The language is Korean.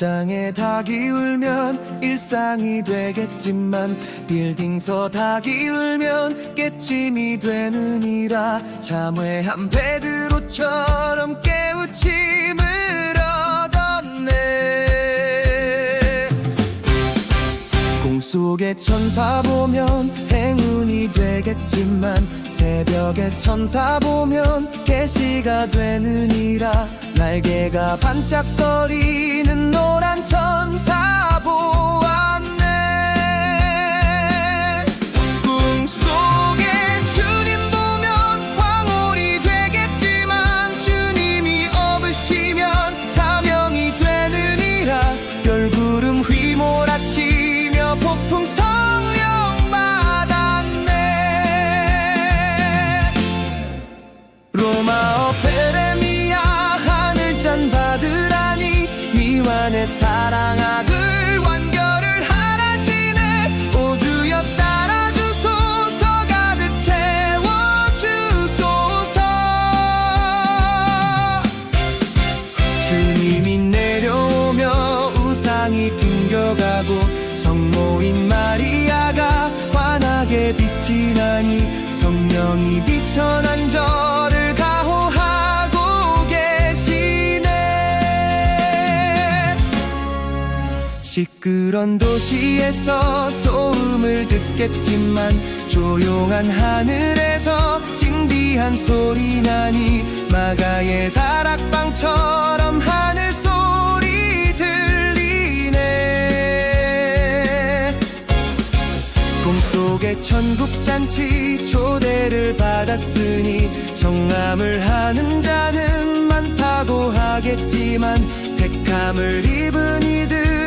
옷장에 닭이 울면 일상이 되겠지만 빌딩서 닭이 울면 깨침이 되느니라 참회한 베드로처럼 깨우침을 얻었네. 꿈속의 천사 보면 행운이 되겠지만 새벽의 천사 보면 계시가 되느니라 날개가 반짝거리는 노란 천사 시끄런 도시에서 소음을 듣겠지만 조용한 하늘에서 신비한 소리 나니 마가의 다락방처럼 하늘 소리 들리네. 꿈속의 천국 잔치 초대를 받았으니 정함을 하는 자는 많다고 하겠지만 택함을 입은 이들